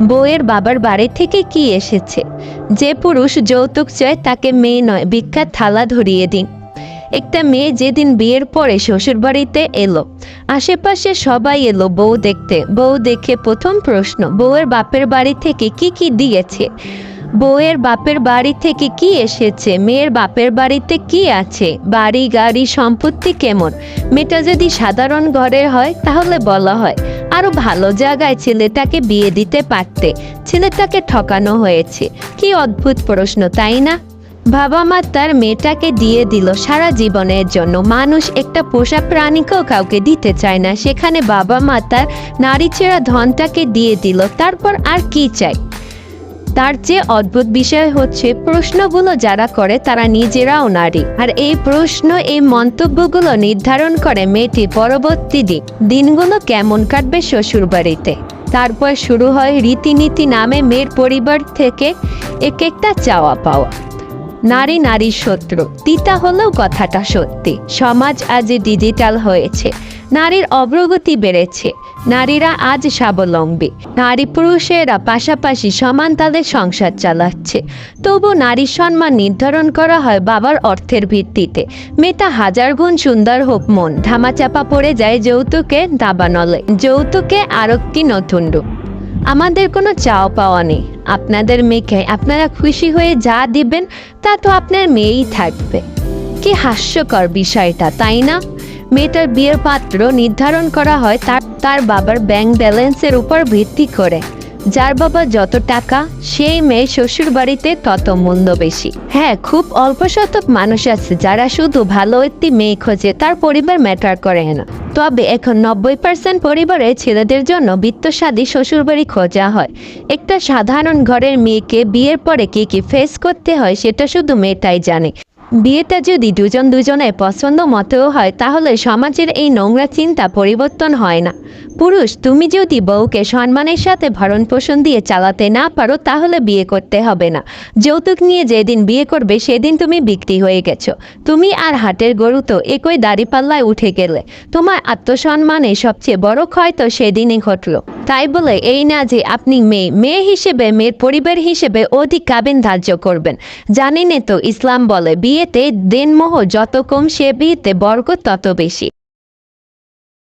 বউয়ের বাবার বাড়ি থেকে কি এসেছে? যে পুরুষ যৌতুক চায় তাকে মেয়ে নয় বিখ্যাত থালা ধরিয়ে দিন। একটা মেয়ে যেদিন বিয়ের পরে শ্বশুরবাড়িতে এলো, আশেপাশে সবাই এলো বউ দেখতে। বউ দেখে প্রথম প্রশ্ন, বউয়ের বাপের বাড়ি থেকে কি কি দিয়েছে? বউয়ের বাপের বাড়ি থেকে কি এসেছে? মেয়ের বাপের বাড়িতে কি আছে? বাড়ি, গাড়ি, সম্পত্তি কেমন? মেয়েটা যদি সাধারণ ঘরের হয়, তাহলে বলা হয় আরও ভালো জায়গায় ছেলেটাকে বিয়ে দিতে পারতে। ছেলেটাকে ঠকানো হয়েছে। কি অদ্ভুত প্রশ্ন, তাই না? বাবা মা তার মেয়েটাকে দিয়ে দিল সারা জীবনের জন্য। মানুষ একটা পোষা প্রাণীকেও কাউকে দিতে চায় না। সেখানে বাবা মা তার নারী ছেঁড়া ধনটাকে দিয়ে দিল। তারপর আর কি চাই তার যে অদ্ভুত বিষয় হচ্ছে প্রশ্নগুলো যারা করে তারা নিজেরাও নারী। আর এই প্রশ্ন, এই মন্তব্যগুলো নির্ধারণ করে মেয়েটি পরবর্তী দিন, দিনগুলো কেমন কাটবে শ্বশুরবাড়িতে। তারপর শুরু হয় রীতিনীতি নামে মেয়ের পরিবার থেকে এক একটা চাওয়া পাওয়া। নারী নারীর শত্রু, তিতা হলেও কথাটা সত্যি। সমাজ আজ ডিজিটাল হয়েছে, নারীর অগ্রগতি বেড়েছে। নারীরা আজ স্বাবলম্বী। নারী পুরুষেরা পাশাপাশি সমান তাদের সংসার চালাচ্ছে। তবু নারীর সম্মান নির্ধারণ করা হয় বাবার অর্থের ভিত্তিতে। মেয়েটা হাজার গুণ সুন্দর হোক মন। ধামাচাপা পড়ে যায় যৌতুকে দাবানলে যৌতুকে আরও কি নতুন রূপ। আমাদের কোনো চাও পাওয়া নেই। আপনাদের মেয়েকে আপনারা খুশি হয়ে যা দিবেন, তা তো আপনার মেয়েই থাকবে। কি হাস্যকর বিষয়টা, তাই না? মেয়েটার বিয়ের পাত্র নির্ধারণ করা হয় তার তার বাবার ব্যাংক ব্যালেন্সের উপর ভিত্তি করে। যার বাবা যত টাকা, সেই মেয়ে শ্বশুর বাড়িতে তত মূল্য বেশি। হ্যাঁ খুব অল্প শতক মানুষ আছে যারা শুধু ভালো একটি মেয়ে খোঁজে, তার পরিবার ম্যাটার করে না। তবে এখন নব্বই পার্সেন্ট পরিবারে ছেলেদের জন্য বিত্তশাদী শ্বশুরবাড়ি খোঁজা হয়। একটা সাধারণ ঘরের মেয়েকে বিয়ের পরে কি কি ফেস করতে হয়, সেটা শুধু মেয়েটাই জানে। বিয়েটা যদি দুজন দুজনের পছন্দ মতেও হয়, তাহলে সমাজের এই নোংরা চিন্তা পরিবর্তন হয় না। পুরুষ, তুমি যদি বউকে সম্মানের সাথে ভরণ পোষণ দিয়ে চালাতে না পারো, তাহলে বিয়ে করতে হবে না। যৌতুক নিয়ে যেদিন বিয়ে করবে, সেদিন তুমি বিক্রি হয়ে গেছো। তুমি আর হাটের গরু তো একই দাড়িপাল্লায় উঠে গেলে। তোমার আত্মসম্মানে সবচেয়ে বড় ক্ষয় তো সেদিনই ঘটলো। তাই বলে এই না যে আপনি মেয়ে। মেয়ে হিসেবে মেয়ের পরিবার হিসেবে অধিক কাবিন ধার্য করবেন। জানেন তো ইসলাম বলে, বিয়েতে দেনমোহ যত কম, সে বিয়েতে বর্গ তত বেশি।